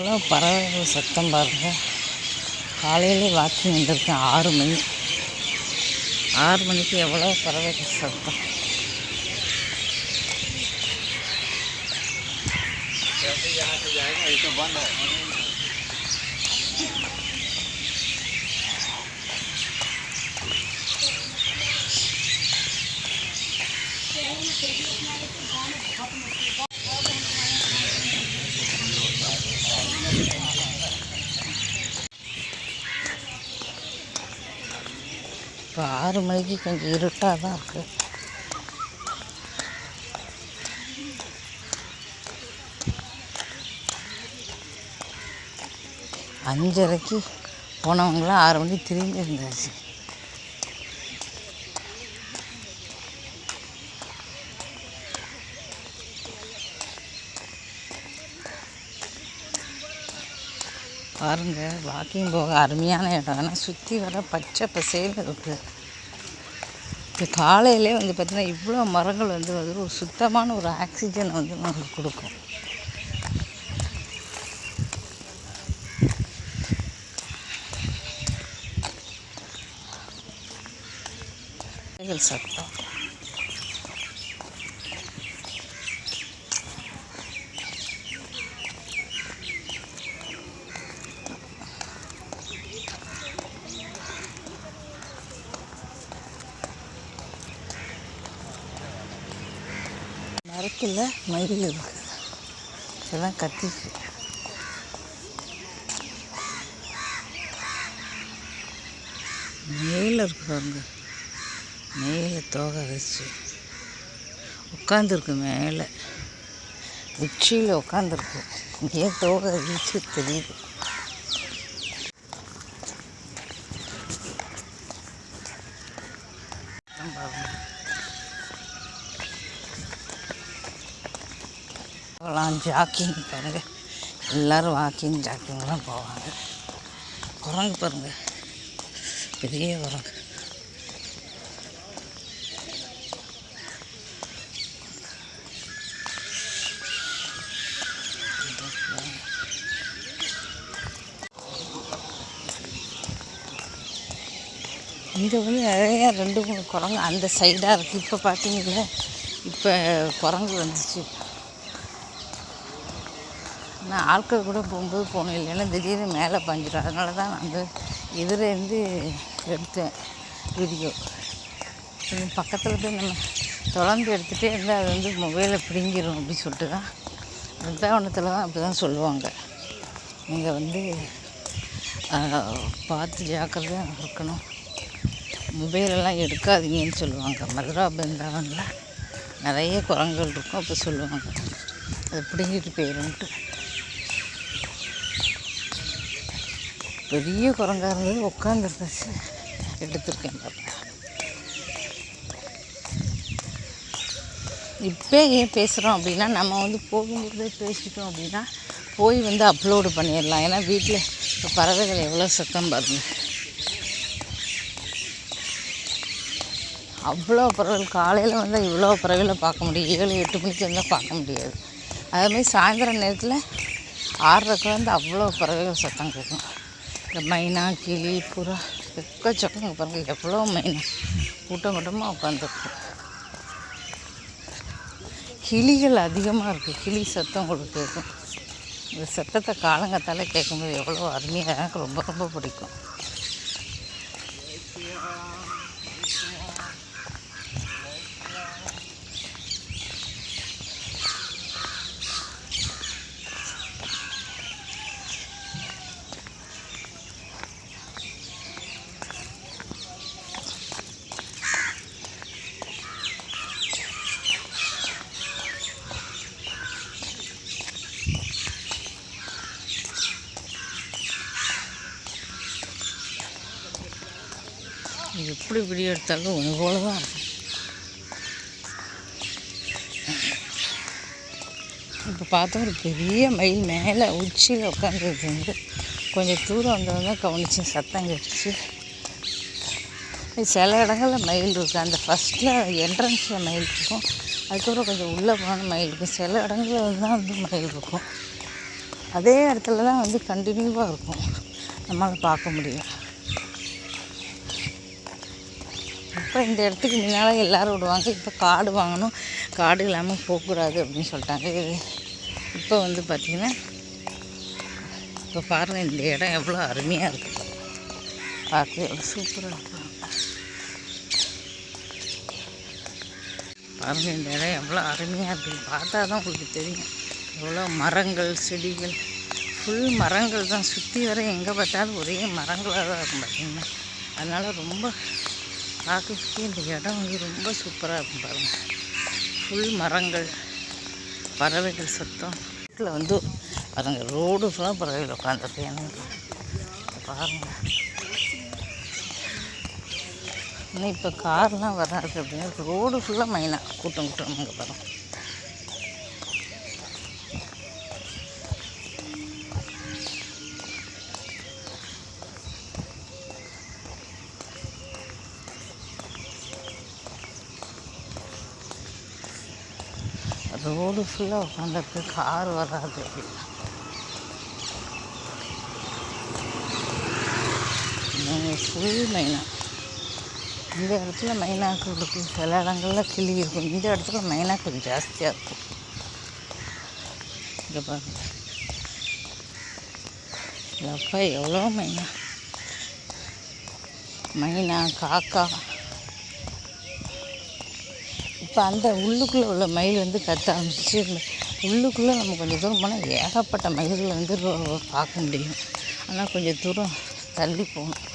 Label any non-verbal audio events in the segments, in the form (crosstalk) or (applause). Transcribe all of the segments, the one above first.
எவ்வளோ பறவைகள் சத்தம் பாருங்கள் காலையிலே வாக்கிங் வந்திருக்கேன் ஆறு மணி. ஆறு மணிக்கு எவ்வளோ பறவைகள் சத்தம்? இப்போ ஆறு மணிக்கு கொஞ்சம் இருட்டாக தான் இருக்குது அஞ்சரைக்கு போனவங்களாம் ஆறு மணிக்கு திரும்பி இருந்தாச்சு பாருங்கள் வாக்கிங் போக அருமையான இடம். ஆனால் சுற்றி வர பச்சை பசேல் இருக்குது இப்போ காலையிலே வந்து பார்த்திங்கன்னா இவ்வளோ மரங்கள் வந்து வந்து ஒரு சுத்தமான ஒரு ஆக்சிஜனை வந்து நமக்கு கொடுக்கும். சத்தம். மரத்தில் மயில் இருக்கு. இதெல்லாம் கத்திச்சு மேலே இருக்கிறவங்க மேலே தோகை வச்சு. உட்காந்துருக்கு மேலே. உச்சியில் உட்காந்துருக்கு இங்கேயே தோகை வீச்சு தெரியுது. ஜாக்கிங் பாருங்கள் எல்லோரும் வாக்கிங் ஜாக்கிங்லாம் போவாங்க. குரங்கு பாருங்கள் பெரிய குரங்கு. இங்கே வந்து நிறையா ரெண்டு மூணு குரங்கு அந்த சைடாக இருக்குது இப்போ பார்த்தீங்களா இப்போ குரங்கு வந்துச்சு. நான் ஆட்கள் கூட போகும்போது போகணும் இல்லைன்னா திடீர்னு மேலே பாஞ்சிடும் அதனால தான் நான் வந்து இதுலேருந்து எடுத்தேன் வீடியோ. பக்கத்தில் போய் நம்ம தொடர்ந்து எடுத்துகிட்டே இருந்தால் அது வந்து மொபைலை பிடுங்கிடும் அப்படின்னு சொல்லிட்டு தான். விருந்தாவனத்தில் தான் அப்படி தான் சொல்லுவாங்க. நீங்கள் வந்து பார்த்து ஜாக்கிரதையாக இருக்கணும். மொபைலெல்லாம் எடுக்காதீங்கன்னு சொல்லுவாங்க. மதுரா பிருந்தாவனில் நிறைய குரங்குகள் இருக்கும் அப்போ சொல்லுவாங்க. அது பிடுங்கிட்டு போயிடும்ட்டு பெரிய குரங்கா இருந்தது உட்காந்துருந்துச்சு எடுத்திருக்கேன் இப்போ ஏன் பேசுகிறோம் அப்படின்னா நம்ம வந்து போகும்போது பேசிட்டோம் அப்படின்னா போய் வந்து அப்லோடு பண்ணிடலாம். ஏன்னா வீட்டில் இப்போ பறவைகள் எவ்வளோ சத்தம் பாருங்க. அவ்வளோ பறவைகள் காலையில் வந்தால் இவ்வளோ பறவைகளை பார்க்க முடியும். ஏழு எட்டு மணிக்கு வந்தால் பார்க்க முடியாது. அதேமாதிரி சாயந்தரம் நேரத்தில் ஆறரைக்கு வந்து அவ்வளோ பறவைகள் சத்தம் கேட்கும். இந்த மைனா கிளி புறா எக்கச்சக்கம் பாருங்கள் எவ்வளோ மைனா. கூட்டம் கூட்டமாக உட்காந்துருக்கு. கிளிகள் அதிகமாக இருக்குது கிளி சத்தம் உங்களுக்கு கேட்கும் இந்த சத்தத்தை காலங்கத்தால் கேட்கும்போது எவ்வளோ அருமையாக எனக்கு ரொம்ப ரொம்ப பிடிக்கும் இது எப்படி வீடியோ எடுத்தாலும் ஒன்று போல தான் இருக்கும் இப்போ பார்த்தா ஒரு பெரிய மயில் மேலே உச்சியில் உட்காந்துருக்கு வந்து கொஞ்சம் தூரம் வந்தவங்க கவனிச்சு சத்தம் கேட்டுச்சு. சில இடங்களில் மயில் இருக்குது அந்த ஃபஸ்ட்டில் என்ட்ரன்ஸில் மயில் இருக்கும். அதுக்கப்புறம் கொஞ்சம் உள்ளே போன மயில் இருக்கும். சில இடங்களில் தான் வந்து மயில் இருக்கும். அதே இடத்துல தான் வந்து கண்டினியூவாக இருக்கும். நம்மளால் பார்க்க முடியும். அப்புறம் இந்த இடத்துக்கு முன்னால் எல்லோரும் விடுவாங்க இப்போ காடு வாங்கணும். காடு இல்லாமல் போகக்கூடாது அப்படின்னு சொல்லிட்டாங்க. இது இப்போ வந்து பார்த்திங்கன்னா இப்போ பாருங்கள் இந்த இடம் எவ்வளோ அருமையாக இருக்குது பார்க்க எவ்வளோ சூப்பராக இருக்கும் பாருங்கள் இந்த இடம் எவ்வளோ அருமையாக இருக்குது பார்த்தா தான் உங்களுக்கு தெரியும். எவ்வளோ மரங்கள் செடிகள். ஃபுல் மரங்கள் தான். சுற்றி வர எங்கே பார்த்தாலும் ஒரே மரங்களாக தான் இருக்கும் பார்த்திங்கன்னா அதனால் ரொம்ப பார்க்கறதுக்கே இந்த இடம் வந்து ரொம்ப சூப்பராக இருக்கும் பாருங்கள் ஃபுல் மரங்கள் பறவைகள் சத்தம். வீட்டில் வந்து பாருங்கள் ரோடு ஃபுல்லாக பறவைகள் உட்காந்துருக்கு எனக்கு. பாருங்கள் இன்னும் இப்போ கார்லாம் வராது அப்படின்னா ரோடு ஃபுல்லாக மைனாக கூட்டம் கூட்டம் அங்கே பாருங்கள் ரோடு ஃபுல்லாக உட்காந்துருக்கு கார் வராது. ஃபுல் மைனா இந்த இடத்துல மைனாக்கள் இருக்கும் சில இடங்களில் கிளி இருக்கும். இந்த இடத்துல மைனாக்கள் ஜாஸ்தியாக இருக்கும். இங்கே பாருங்க. அப்பா எவ்வளோ மைனா மைனா காக்கா. இப்போ அந்த உள்ளுக்குள்ளே உள்ள மயில் வந்து கத்த ஆரம்பிச்சு உள்ளுக்குள்ளே நம்ம கொஞ்சம் தூரம் போனால் ஏகப்பட்ட மயில்களை வந்து ரோ- பார்க்க முடியும். ஆனால் கொஞ்சம் தூரம் தள்ளி போகணும்.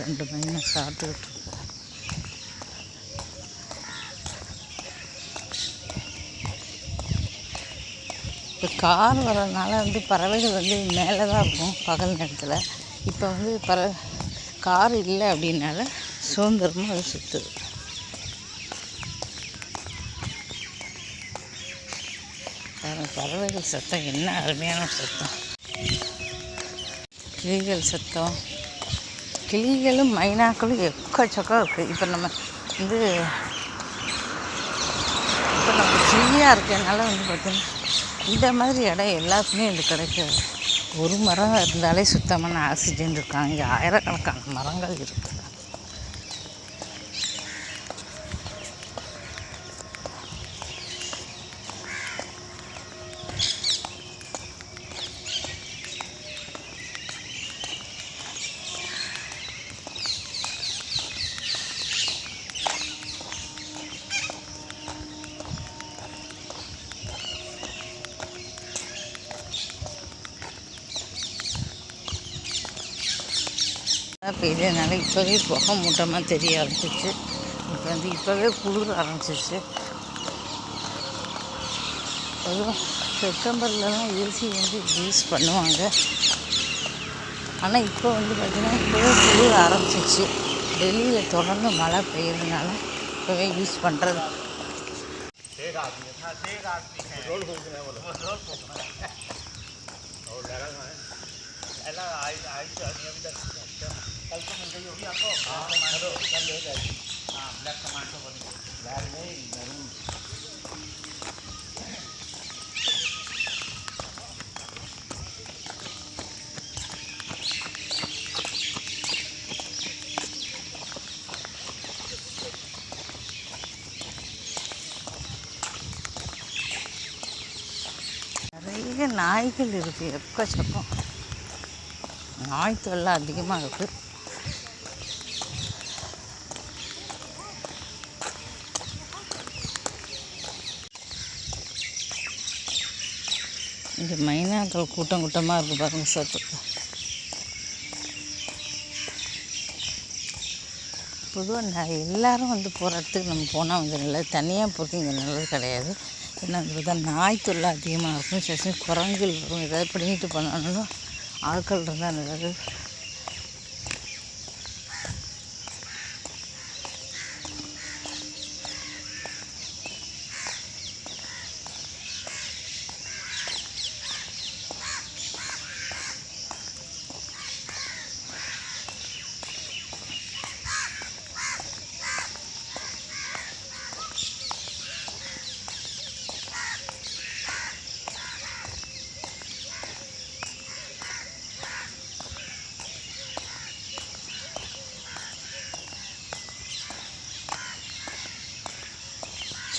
ரெண்டு மயிலை சாப்பிட்டுக்கிட்டு இப்போ கார் வர்றதுனால வந்து பறவைகள் வந்து மேலே தான் இருக்கும் பகல் நேரத்தில். இப்போ வந்து பற கார் இல்லை அப்படின்னால சுதந்திரமாக அது சுற்றுது பறவைகள் சத்தம் என்ன அருமையான சத்தம். கிளிகள் சத்தம். கிளிகளும் மைனாக்களும் எக்கச்சக்கம் இருக்குது இப்போ நம்ம வந்து இப்போ நம்ம ஃப்ரீயாக இருக்கனால வந்து பார்த்திங்கன்னா இந்த மாதிரி இடம் எல்லாத்துக்குமே இது கிடைக்காது. ஒரு மரம் இருந்தாலே சுத்தமான ஆக்சிஜன் இருக்காங்க. இங்கே ஆயிரக்கணக்கான மரங்கள் இருக்குது பெய்ததுனால இப்போவே புகை மூட்டமாக தெரிய ஆரம்பிச்சிச்சு இப்போ வந்து இப்போவே குளிர ஆரம்பிச்சிச்சு அதுவும் செப்டம்பர்லலாம் ஏசி வந்து யூஸ் பண்ணுவாங்க. ஆனால் இப்போ வந்து பார்த்திங்கன்னா இப்போவே குளிர ஆரம்பிச்சிச்சு டெல்லியில் தொடர்ந்து மழை பெய்யறதுனால இப்போவே யூஸ் பண்ணுறது (laughs) நிறைய நாய்கள் இருக்குது எக்கச்சக்கம் நாய் தொல்லை அதிகமாக இருக்குது இங்கே மைனாக்கள் கூட்டம் கூட்டமாக இருக்குது பாருங்கள் சத்து பொதுவாக நான் எல்லாரும் வந்து போகிற இடத்துக்கு நம்ம போனால் வந்து நல்லது. தனியாக போகிறது இங்கே நல்லது கிடையாது. ஏன்னா அது தான் நாய் தொல்லை அதிகமாக இருக்கும். சில குரங்குகள் வரும். ஏதாவது பிடிங்கிட்டு போனாலும் ஆட்கள் இருந்தால் நல்லது.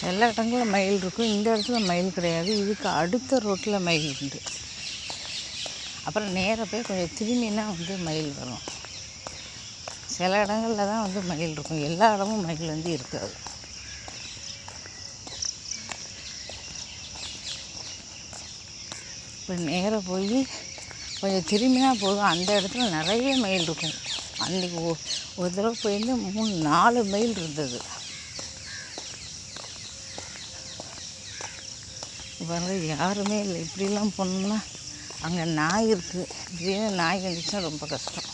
எல்லா இடங்களும் மயில் இருக்கும். இந்த இடத்துல மயில் கிடையாது. இதுக்கு அடுத்த ரோட்டில் மயில் உண்டு. அப்புறம் நேராக போய் கொஞ்சம் திரும்பினா வந்து மயில் வரும். சில இடங்களில் தான் வந்து மயில் இருக்கும். எல்லா இடமும் மயில் வந்து இருக்காது. இப்போ நேராக போய் கொஞ்சம் திரும்பினா போதும். அந்த இடத்துல நிறைய மயில் இருக்கும். அன்றைக்கி ஒ ஒரு தடவை போயிருந்து மூணு நாலு மைல் இருந்தது. பாருங்கள் யாருமே இல்லை. இப்படிலாம் போனோம்னா அங்கே நாய் இருக்குது இதே நாய் வந்துச்சுன்னா ரொம்ப கஷ்டம்.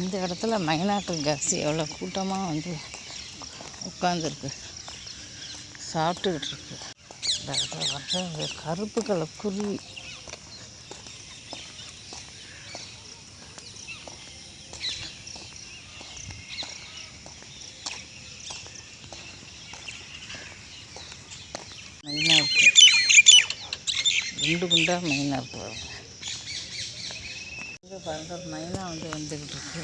இந்த இடத்துல மைனாக்கள் ஜாஸ்தி எவ்வளோ கூட்டமாக வந்து உட்காந்துருக்கு சாப்பிட்டுக்கிட்டு இருக்கு. இந்த இடத்துல வந்து கருப்பு கலர் குருவி மெயினாக இருக்குது குண்டு குண்டாக மெயினாக இருக்குது பாருங்க இங்கே பாருங்க ஒரு மைனா வந்து வந்துக்கிட்டு இருக்கு.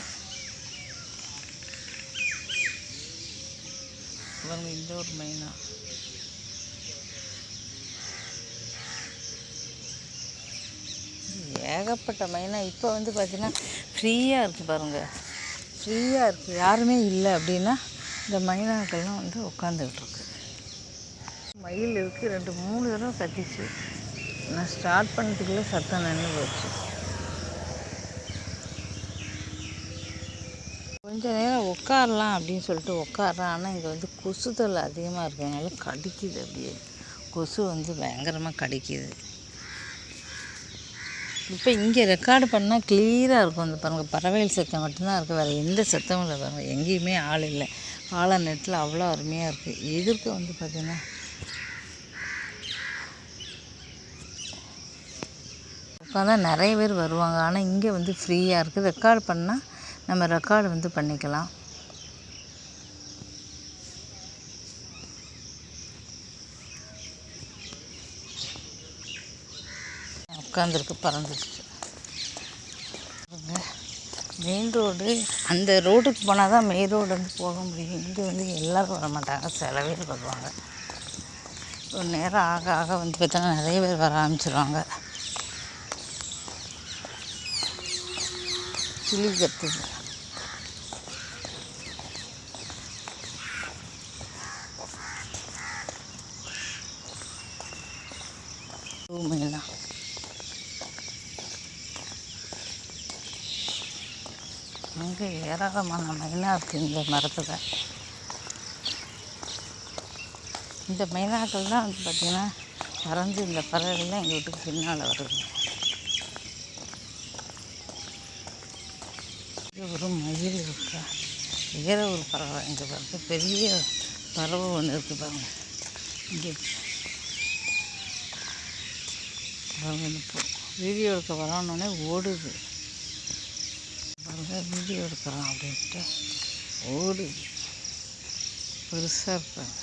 பாருங்க இந்த ஒரு மைனா. ஏகப்பட்ட மைனா. இப்போ வந்து பார்த்திங்கன்னா ஃப்ரீயாக இருக்குது பாருங்கள் ஃப்ரீயாக இருக்குது யாருமே இல்லை அப்படின்னா இந்த மைனாக்கள்லாம் வந்து உட்காந்துக்கிட்டு இருக்கு. மயில் இருக்குது ரெண்டு மூணு தடவை கத்திச்சு. நான் ஸ்டார்ட் பண்ணதுக்குள்ளே சத்தம் நின்று போச்சு. கொஞ்ச நேரம் உட்காரலாம் அப்படின்னு சொல்லிட்டு உட்காரலாம் ஆனால் இங்கே வந்து கொசு அதிகமாக இருக்கிறதுனால கடிக்குது அப்படியே. கொசு வந்து பயங்கரமாக கடிக்குது. இப்போ இங்கே ரெக்கார்டு பண்ணால் கிளியராக இருக்கும். இந்த பாருங்கள் பறவைகள் சத்தம் மட்டும்தான் இருக்குது வேறு எந்த சத்தமும் இல்லை பாருங்கள் எங்கேயுமே ஆள் இல்லை. கால நேரத்தில் அவ்வளோ அருமையாக இருக்குது எதிர்க்க வந்து பார்த்திங்கன்னா உட்காந்தா நிறைய பேர் வருவாங்க. ஆனால் இங்கே வந்து ஃப்ரீயாக இருக்குது ரெக்கார்டு பண்ணால் நம்ம ரெக்கார்டு வந்து பண்ணிக்கலாம். உட்காந்துருக்கு பறந்துருச்சு. மெயின் ரோடு அந்த ரோடுக்கு போனால் தான் மெயின் ரோடு வந்து போக முடியும். இங்கே வந்து எல்லோரும் வர மாட்டாங்க. சில பேர் வருவாங்க. ஒரு நேரம் ஆக ஆக வந்து பார்த்தோன்னா நிறைய பேர் வர ஆரம்பிச்சிருவாங்க. கிளி கத்துது பூமியெல்லாம் அங்கே ஏராளமான மைனா இருக்குது இந்த மரத்தில். இந்த மைனாக்கள் தான் வந்து பார்த்திங்கன்னா பறந்து இந்த பறவைகள்லாம் எங்கள் வீட்டுக்கு பின்னால் வருது. ஒரு மயில் இருக்கா? வேற ஒரு பறவை. இங்கே பாருங்க பெரிய பறவை ஒன்று இருக்குது பாருங்க. இங்கே பாருங்க இப்போ வீடியோ எடுக்க வரோன்னே ஓடுது. பாருங்க வீடியோ எடுக்கிறோம் அப்படின்ட்டு ஓடுது. பெருசாக இருப்பாங்க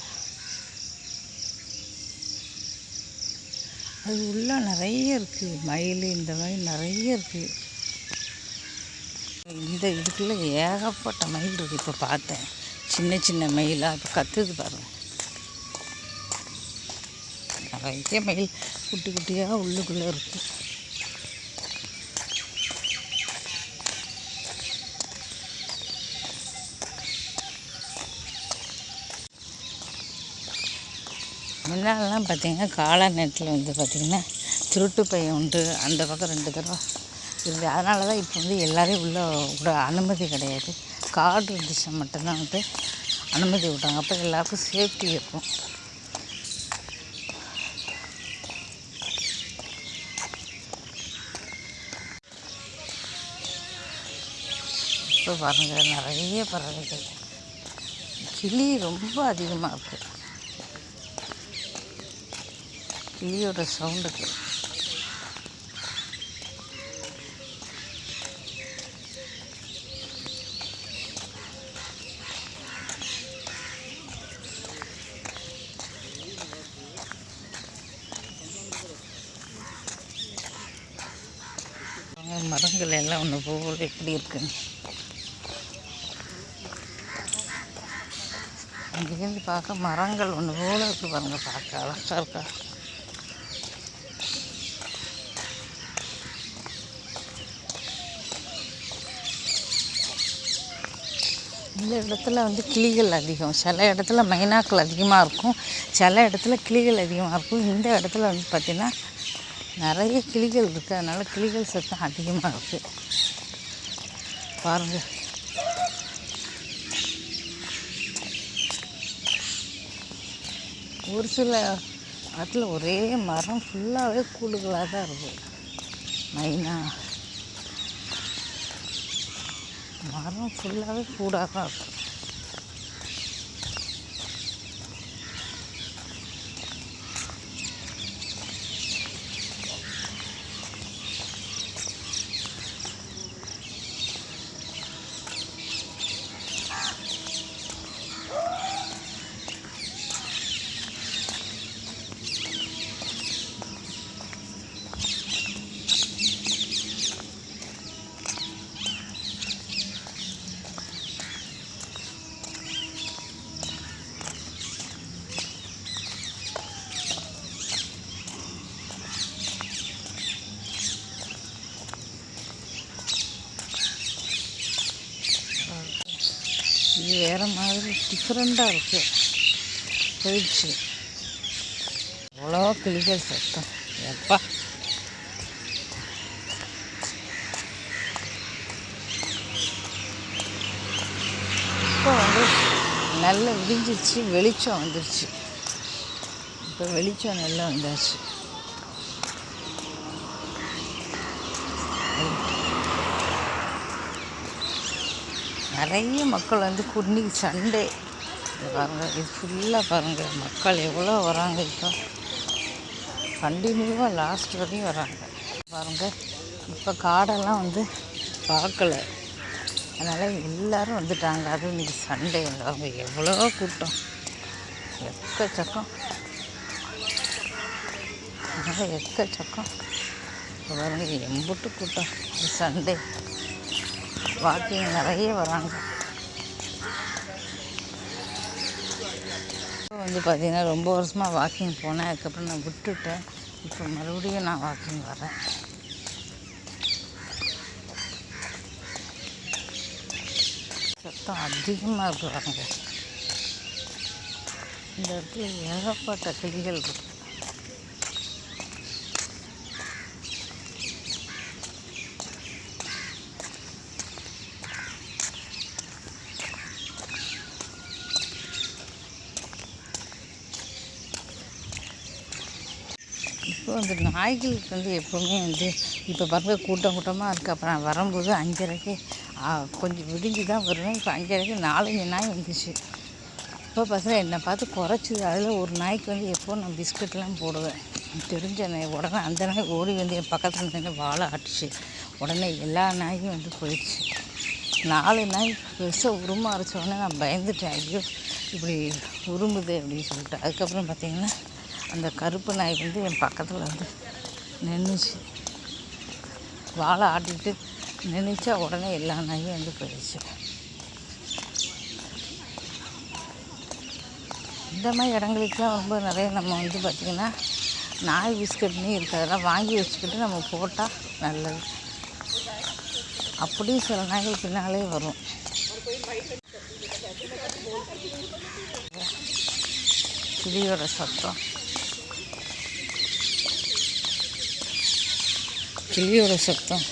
அது உள்ள நிறைய இருக்குது மயில் இந்த மாதிரி நிறைய இருக்குது இந்த இதுக்குள்ள ஏகப்பட்ட மயில் இருக்குது இப்போ பார்த்தேன். சின்ன சின்ன மயிலாக இப்போ கத்துது பாருங்க. நிறைய மயில் குட்டி குட்டியாக உள்ளுக்குள்ளே இருக்குது முன்னாலெலாம் பார்த்தீங்கன்னா காலா நேரத்தில் வந்து பார்த்திங்கன்னா திருட்டு பையன் உண்டு. அந்த பக்கம் ரெண்டு தடவை இருந்து அதனால தான் இப்போ வந்து எல்லோரையும் உள்ளே விட அனுமதி கிடையாது. கார்டு இருந்துச்சுன்னா மட்டும்தான் வந்து அனுமதி விட்டாங்க அப்போ எல்லாருக்கும் சேஃப்டி இருக்கும். இப்போ பாருங்கள் நிறைய பறவைகள். கிளி ரொம்ப அதிகமாக இருக்குது கிளியோட சவுண்டுக்கு மரங்கள் எல்லாம் ஒன்று போல எப்படி இருக்குங்க அங்கேருந்து பார்க்க மரங்கள் ஒன்று போல இருக்கு பாருங்க பார்க்க அழகாக இருக்கா. இந்த இடத்துல வந்து கிளிகள் அதிகம். சில இடத்துல மைனாக்கள் அதிகமாக இருக்கும். சில இடத்துல கிளிகள் அதிகமாக இருக்கும். இந்த இடத்துல வந்து பார்த்திங்கன்னா நிறைய கிளிகள் இருக்குது அதனால் கிளிகள் சத்தம் அதிகமாக இருக்குது பாருங்கள் ஒரு சில இடத்துல ஒரே மரம் ஃபுல்லாகவே கூடுகளாக தான் இருக்குது மைனா. மரம் ஃபுல்லாகவே கூடாக தான் இருக்கும் இது வேறு மாதிரி டிஃப்ரெண்ட்டாக இருக்குது போயிடுச்சு. அவ்வளோ கிளிகள் சத்தம். எப்பா? இப்போ வந்து நல்லா விடிஞ்சிருச்சு வெளிச்சம் வந்துருச்சு. இப்போ வெளிச்சம் நல்லா வந்தாச்சு. நிறைய மக்கள் வந்து குன்னிக்கு சண்டே. பாருங்கள் இது ஃபுல்லாக பாருங்கள் மக்கள் எவ்வளோ வராங்க இப்போ. கண்டினியூவாக லாஸ்ட் வரையும் வராங்க. பாருங்கள் இப்போ காடெல்லாம் வந்து பார்க்கல. அதனால் எல்லோரும் வந்துட்டாங்க. அதுவும் இன்றைக்கி சண்டே. அவங்க எவ்வளோ கூட்டம். எக்கச்சக்கம். அதனால் எக்கச்சக்கம். பாருங்கள் எம்பிட்டு எம்புட்டு கூட்டம். சண்டே. வாக்கிங் நிறைய வராங்க. இப்போ வந்து பார்த்திங்கன்னா ரொம்ப வருஷமாக வாக்கிங் போனேன். அதுக்கப்புறம் நான் விட்டுட்டேன். இப்போ மறுபடியும் நான் வாக்கிங் வரேன். சத்தம் அதிகமாக இருக்கு இந்த இடத்துல ஏகப்பட்ட கிளிகள் இருக்கு. இப்போ வந்து நாய்களுக்கு வந்து எப்போவுமே வந்து இப்போ பாருங்க கூட்டம் கூட்டமாக இருக்குது அப்புறம் நான் வரும்போது அஞ்சரைக்கு கொஞ்சம் விடிஞ்சு தான் வருவேன். இப்போ அஞ்சரைக்கு நாலஞ்சு நாய் வந்துச்சு. இப்போ பார்த்தா என்னை பார்த்து குறைச்சிது. அதில் ஒரு நாய்க்கு வந்து எப்போ நான் பிஸ்கட்லாம் போடுவேன். தெரிஞ்ச நாய். உடனே அந்த நாய் ஓடி வந்து என் பக்கத்தில் நின்று வாழை ஆட்டுச்சு. உடனே எல்லா நாயும் வந்து போயிடுச்சு. நாலு நாய் பெருசாக உருமா அரைச்ச உடனே நான் பயந்துட்டேன். ஐயோ இப்படி உருமுது அப்படின்னு சொல்லிட்டு. அதுக்கப்புறம் பார்த்திங்கன்னா அந்த கருப்பு நாய் வந்து என் பக்கத்தில் வந்து நின்றுச்சு வாழை ஆட்டிட்டு நின்றுச்சா உடனே எல்லா நாயும் வந்து போயிடுச்சு. இந்த மாதிரி இடங்களுக்குலாம் ரொம்ப நிறைய நம்ம வந்து பார்த்திங்கன்னா நாய் பிஸ்கட்னு இருக்கிறதெல்லாம் வாங்கி வச்சுக்கிட்டு நம்ம போட்டால் நல்லது. அப்படியும் சில நாய்கள் பின்னாலே வரும். கிளியோட சத்தம். கிளியோட சத்தம்.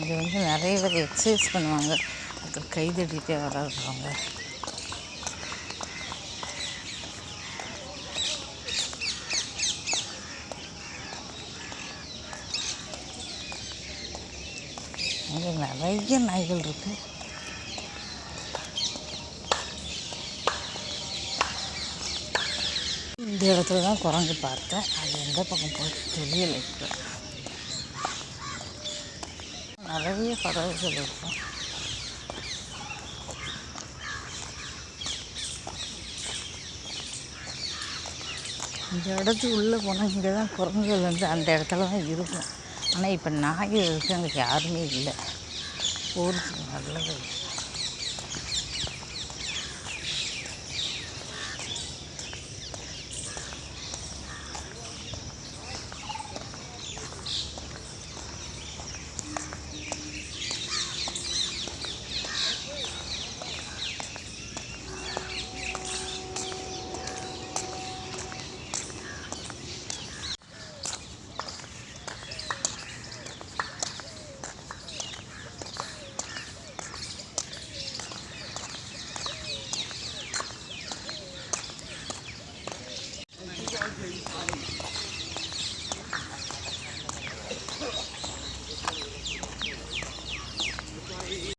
இது வந்து நிறைய பேர் எக்ஸசைஸ் பண்ணுவாங்க. அது கை தட்டிகிட்டே வராதுவாங்க நிறைய நாய்கள் இருக்குது இந்த இடத்துல தான் குரங்கு பார்த்தேன். அது எந்த பக்கம் போயிட்டு தெரியலை இப்போ. நிறைய பறவைகள் இருக்கும். இந்த இடத்துக்கு உள்ளே போனால் இங்கே தான் குரங்குகள் வந்து அந்த இடத்துல தான் இருக்கும். ஆனால் இப்போ நாய் இருக்கு அங்கே யாருமே இல்லை. ஊருக்கு நல்லது.